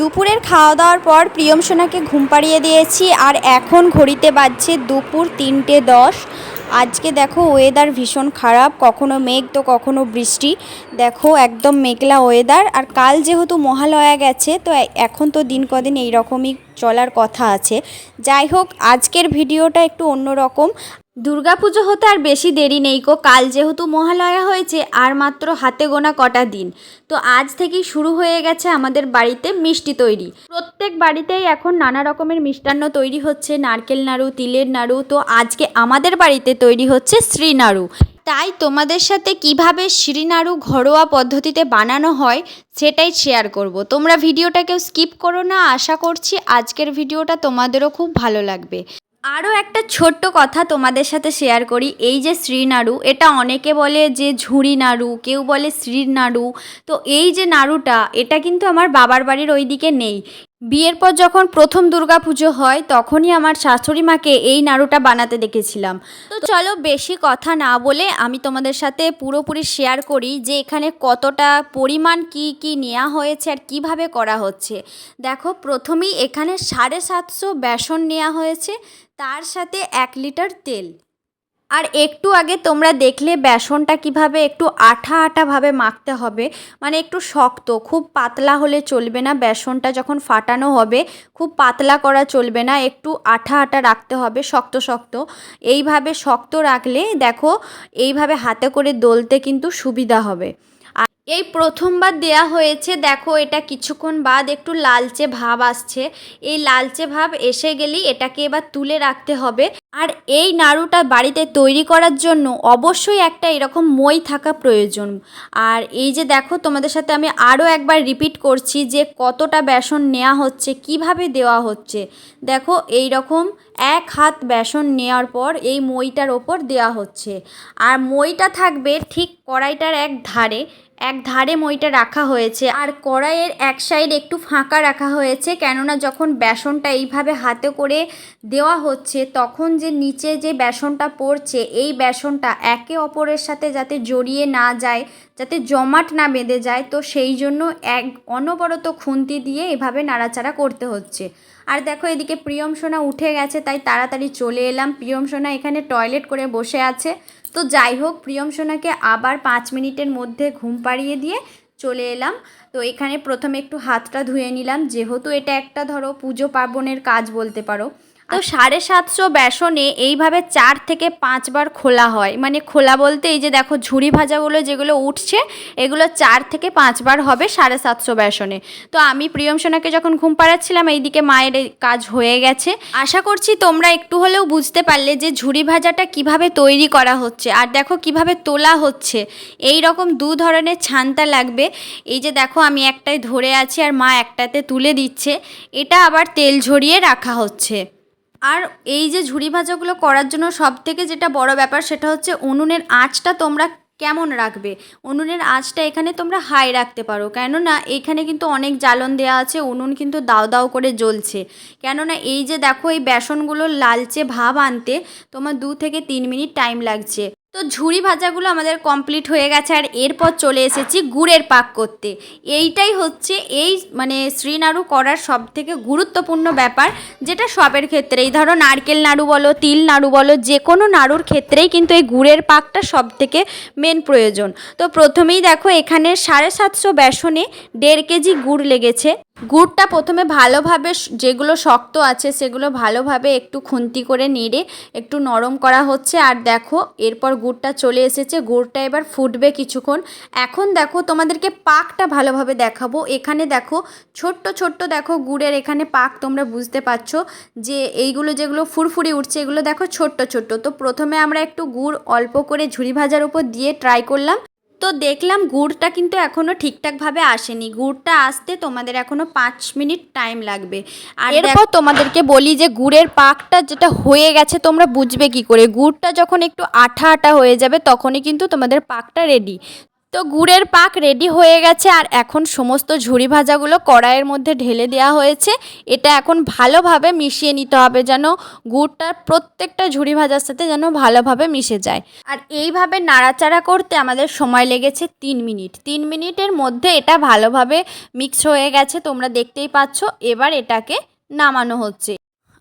দুপুরের খাওয়া দাওয়ার পর প্রিয়ম সোনাকে ঘুম পাড়িয়ে দিয়েছি আর এখন ঘড়িতে বাজছে দুপুর তিনটে দশ। আজকে দেখো ওয়েদার ভীষণ খারাপ, কখনো মেঘ তো কখনো বৃষ্টি। দেখো একদম মেঘলা ওয়েদার আর কাল যেহেতু মহালয়া গেছে, তো এখন তো দিন কদিন এইরকমই চলার কথা আছে। যাই হোক, আজকের ভিডিওটা একটু অন্যরকম। দুর্গাপুজো হতে আর বেশি দেরি নেই কো কাল যেহেতু মহালয়া হয়েছে, আর মাত্র হাতে গোনা কটা দিন। তো আজ থেকেই শুরু হয়ে গেছে আমাদের বাড়িতে মিষ্টি তৈরি। প্রত্যেক বাড়িতেই এখন নানা রকমের মিষ্টান্ন তৈরি হচ্ছে, নারকেল নাড়ু, তিলের নাড়ু, তো আজকে আমাদের বাড়িতে তৈরি হচ্ছে শ্রী নাড়ু। তাই তোমাদের সাথে কীভাবে শ্রীনাড়ু ঘরোয়া পদ্ধতিতে বানানো হয়, সেটাই শেয়ার করব। তোমরা ভিডিওটা কেউ স্কিপ করো না, আশা করছি আজকের ভিডিওটা তোমাদেরও খুব ভালো লাগবে। আরও একটা ছোট্ট কথা তোমাদের সাথে শেয়ার করি। এই যে শ্রীনাড়ু, এটা অনেকে বলে যে ঝুড়ি নাড়ু, কেউ বলে শ্রীর নাড়ু। তো এই যে নাড়ুটা, এটা কিন্তু আমার বাবার বাড়ির ওই দিকে নেই। বিয়ের পর যখন প্রথম দুর্গাপুজো হয়, তখনই আমার শাশুড়ি মাকে এই নাড়ুটা বানাতে দেখেছিলাম। তো চলো বেশি কথা না বলে আমি তোমাদের সাথে পুরোপুরি শেয়ার করি যে এখানে কতটা পরিমাণ কি কি নেওয়া হয়েছে আর কীভাবে করা হচ্ছে। দেখো, প্রথমেই এখানে সাড়ে সাতশো বেসন নেওয়া হয়েছে, তার সাথে এক লিটার তেল। আর একটু আগে তোমরা দেখলে বেসনটা কীভাবে একটু আঠা আঠাভাবে মাখতে হবে। মানে একটু শক্ত, খুব পাতলা হলে চলবে না, বেসনটা যখন ফাটানো হবে, খুব পাতলা করা চলবে না, একটু আঠা আঠা রাখতে হবে শক্ত শক্ত। এইভাবে শক্ত রাখলে দেখো, এইভাবে হাতে করে দলতে কিন্তু সুবিধা হবে। এই প্রথমবার দেয়া হয়েছে, দেখো এটা কিছুক্ষণ বাদ একটু লালচে ভাব আসছে। এই লালচে ভাব এসে গেলেই এটাকে এবার তুলে রাখতে হবে। আর এই নাড়ুটা বাড়িতে তৈরি করার জন্য অবশ্যই একটা এরকম মই থাকা প্রয়োজন। আর এই যে দেখো, তোমাদের সাথে আমি আরও একবার রিপিট করছি যে কতটা বেসন নেওয়া হচ্ছে, কীভাবে দেওয়া হচ্ছে। দেখো এই রকম এক হাত বেসন নেওয়ার পর এই মইটার ওপর দেওয়া হচ্ছে। আর মইটা থাকবে ঠিক কড়াইটার এক ধারে এক ধারে মইটা রাখা হয়েছে আর কড়াইয়ের এক সাইড একটু ফাঁকা রাখা হয়েছে কেননা যখন বেসনটা এইভাবে হাতে করে দেওয়া হচ্ছে তখন যে নিচে যে বেসনটা পড়ছে এই বেসনটা একে অপরের সাথে যাতে জড়িয়ে না যায়, যাতে জমাট না বেঁধে যায়, তো সেই জন্য এক অনবরত খুন্তি দিয়ে এভাবে নাড়াচাড়া করতে হচ্ছে। আর দেখো এদিকে প্রিয়ম সোনা উঠে গেছে, তাই তাড়াতাড়ি চলে এলাম। প্রিয়ম সোনা এখানে টয়লেট করে বসে আছে। তো যাই হোক, প্রিয়ম সোনাকে আবার পাঁচ মিনিটের মধ্যে ঘুম পাড়িয়ে দিয়ে চলে এলাম। তো এখানে প্রথমে একটু হাতটা ধুয়ে নিলাম। যেহেতু এটা একটা, ধরো, পুজো পার্বণের কাজ বলতে পারো। তো সাড়ে সাতশো বেসনে এইভাবে চার থেকে পাঁচবার খোলা হয়। মানে খোলা বলতে এই যে দেখো ঝুড়ি ভাজাগুলো যেগুলো উঠছে, এগুলো চার থেকে পাঁচবার হবে সাড়ে সাতশো বেসনে। তো আমি প্রিয়ম সোনাকে যখন ঘুম পাড়াচ্ছিলাম, এইদিকে মায়ের কাজ হয়ে গেছে। আশা করছি তোমরা একটু হলেও বুঝতে পারলে যে ঝুড়ি ভাজাটা কীভাবে তৈরি করা হচ্ছে আর দেখো কীভাবে তোলা হচ্ছে। এই রকম দু ধরনের ছান্তা লাগবে। এই যে দেখো আমি একটাই ধরে আছি আর মা একটাতে তুলে দিচ্ছে। এটা আবার তেল ঝরিয়ে রাখা হচ্ছে। আর এই যে ঝুড়ি ভাজাগুলো করার জন্য সব থেকে যেটা বড় ব্যাপার সেটা হচ্ছে উনুনের আঁচটা তোমরা কেমন রাখবে? উনুনের আঁচটা এখানে তোমরা হাই রাখতে পারো। কেননা এখানে কিন্তু অনেক জ্বালন দেওয়া আছে, উনুন কিন্তু দাও দাও করে জ্বলছে। কেননা এই যে দেখো এই বেসনগুলো লালচে ভাব আনতে তোমার দু থেকে তিন মিনিট টাইম লাগছে। তো ঝুড়ি ভাজাগুলো আমাদের কমপ্লিট হয়ে গেছে আর এরপর চলে এসেছি গুড়ের পাক করতে। এইটাই হচ্ছে এই মানে শ্রীনাড়ু করার সব থেকে গুরুত্বপূর্ণ ব্যাপার, যেটা সবের ক্ষেত্রে এই ধরো নারকেল নাড়ু বলো, তিল নাড়ু বলো যে কোনো নাড়ুর ক্ষেত্রেই কিন্তু এই গুড়ের পাকটা সব থেকে মেন প্রয়োজন। তো প্রথমেই দেখো এখানে সাড়ে সাতশো বেসনে দেড় কেজি গুড় লেগেছে। গুড়টা প্রথমে ভালোভাবে যেগুলো শক্ত আছে সেগুলো ভালোভাবে একটু খুন্তি করে নেড়ে একটু নরম করা হচ্ছে। আর দেখো, এরপর গুড়টা চলে এসেছে। গুড়টা এবার ফুটবে কিছুক্ষণ। এখন দেখো, তোমাদেরকে পাকটা ভালোভাবে দেখাবো। এখানে দেখো, ছোট্ট ছোট্ট দেখো গুড়ের এখানে পাক তোমরা বুঝতে পারছ যে এইগুলো যেগুলো ফুরফুরি উঠছে, এগুলো দেখো ছোট্ট ছোট্ট। তো প্রথমে আমরা একটু গুড় অল্প করে ঝুড়ি ভাজার উপর দিয়ে ট্রাই করলাম। তো দেখলাম গুড়টা কিন্তু এখনও ঠিকঠাকভাবে আসেনি। গুড়টা আসতে তোমাদের এখনও পাঁচ মিনিট টাইম লাগবে। আর এরপর তোমাদেরকে বলি যে গুড়ের পাকটা যেটা হয়ে গেছে তোমরা বুঝবে কি করে। গুড়টা যখন একটু আঠা আঠা হয়ে যাবে তখনই কিন্তু তোমাদের পাকটা রেডি তো গুড়ের পাক রেডি হয়ে গেছে আর এখন সমস্ত ঝুড়ি ভাজাগুলো কড়াইয়ের মধ্যে ঢেলে দেওয়া হয়েছে। এটা এখন ভালোভাবে মিশিয়ে নিতে হবে যেন গুড়টা প্রত্যেকটা ঝুড়ি ভাজার সাথে যেন ভালোভাবে মিশে যায়। আর এইভাবে নাড়াচাড়া করতে আমাদের সময় লেগেছে তিন মিনিট। তিন মিনিটের মধ্যে এটা ভালোভাবে মিক্স হয়ে গেছে, তোমরা দেখতেই পাচ্ছ। এবার এটাকে নামানো হচ্ছে।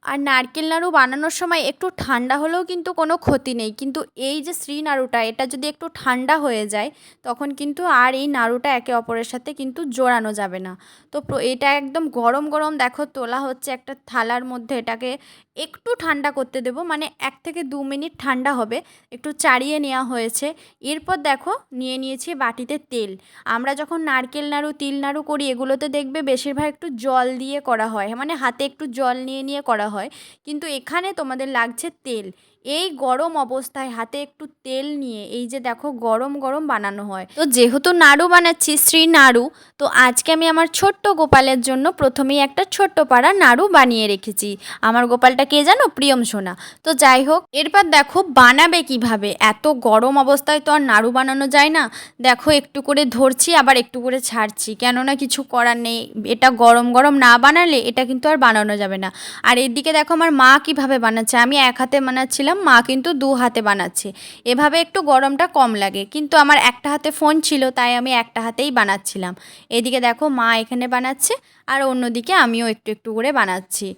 আর নারকেল নাড়ু বানানোর সময় একটু ঠান্ডা হলেও কিন্তু কোনো ক্ষতি নেই। কিন্তু এই যে শ্রী নাড়ুটা, এটা যদি একটু ঠান্ডা হয়ে যায়, তখন কিন্তু আর এই নাড়ুটা একে অপরের সাথে কিন্তু জোড়ানো যাবে না। তো এটা একদম গরম গরম দেখো, তোলা হচ্ছে একটা থালার মধ্যে, এটাকে একটু ঠান্ডা করতে দেবো মানে এক থেকে দু মিনিট ঠান্ডা হবে, একটু চাড়িয়ে নেওয়া হয়েছে। এরপর দেখো, নিয়ে নিয়েছি বাটিতে তেল। আমরা যখন নারকেল নাড়ু, তিল নাড়ু করি, এগুলোতে দেখবে বেশিরভাগ একটু জল দিয়ে করা হয় মানে হাতে একটু জল নিয়ে নিয়ে করা হয়। কিন্তু এখানে তোমাদের লাগছে তেল। এই গরম অবস্থায় হাতে একটু তেল নিয়ে, এই যে দেখো গরম গরম বানানো হয়। তো যেহেতু নাড়ু বানাচ্ছি, শ্রী নাড়ু, তো আজকে আমি আমার ছোট্ট গোপালের জন্য প্রথমেই একটা ছোট্ট পাড়া নাড়ু বানিয়ে রেখেছি। আমার গোপালটা কে জানো? প্রিয়ম সোনা। তো যাই হোক, এরপর দেখো বানাবে কীভাবে? এত গরম অবস্থায় তো আর নাড়ু বানানো যায় না। দেখো একটু করে ধরছি, আবার একটু করে ছাড়ছি। কেননা কিছু করার নেই। এটা গরম গরম না বানালে এটা কিন্তু আর বানানো যাবে না। আর এদিকে দেখো আমার মা কীভাবে বানাচ্ছে। আমি এক হাতে বানাচ্ছিলাম মা কিন্তু দু হাতে বানাচ্ছে। এভাবে একটু গরমটা কম লাগে। কিন্তু আমার একটা হাতে ফোন ছিল, তাই আমি একটা হাতেই বানাচ্ছিলাম। এদিকে দেখো, মা এখানে বানাচ্ছে আর অন্যদিকে আমিও একটু একটু করে বানাচ্ছি।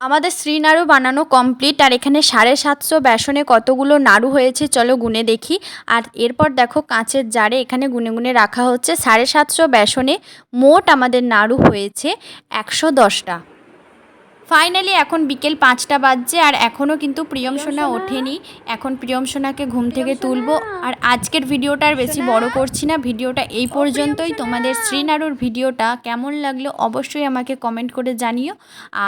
আমাদের শ্রী নাড়ু বানানো কমপ্লিট। আর এখানে সাড়ে সাতশো বেসনে কতগুলো নাড়ু হয়েছে, চলো গুনে দেখি। আর এরপর দেখো, কাঁচের জারে এখানে গুনে গুনে রাখা হচ্ছে। সাড়ে সাতশো বেসনে মোট আমাদের নাড়ু হয়েছে একশো দশটা। ফাইনালি এখন বিকেল পাঁচটা বাজছে আর এখনও কিন্তু প্রিয়ম সোনা ওঠেনি। এখন প্রিয়ম সোনাকে ঘুম থেকে তুলবো। আর আজকের ভিডিওটা আর বেশি বড় করছি না। ভিডিওটা এই পর্যন্তই। তোমাদের শ্রীনারুর ভিডিওটা কেমন লাগল অবশ্যই আমাকে কমেন্ট করে জানিও।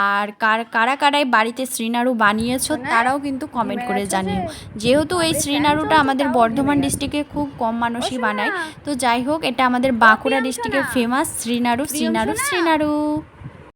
আর কার কারা কারাই বাড়িতে শ্রীনারু বানিয়েছো তারাও কিন্তু কমেন্ট করে জানিও। যেহেতু এই শ্রীনারুটা আমাদের বর্ধমান ডিস্ট্রিক্টে খুব কম মানুষই বানায়। তো যাই হোক এটা আমাদের বাঁকুড়া ডিস্ট্রিক্টের ফেমাস শ্রীনারু শ্রীনারু শ্রীনাড়ু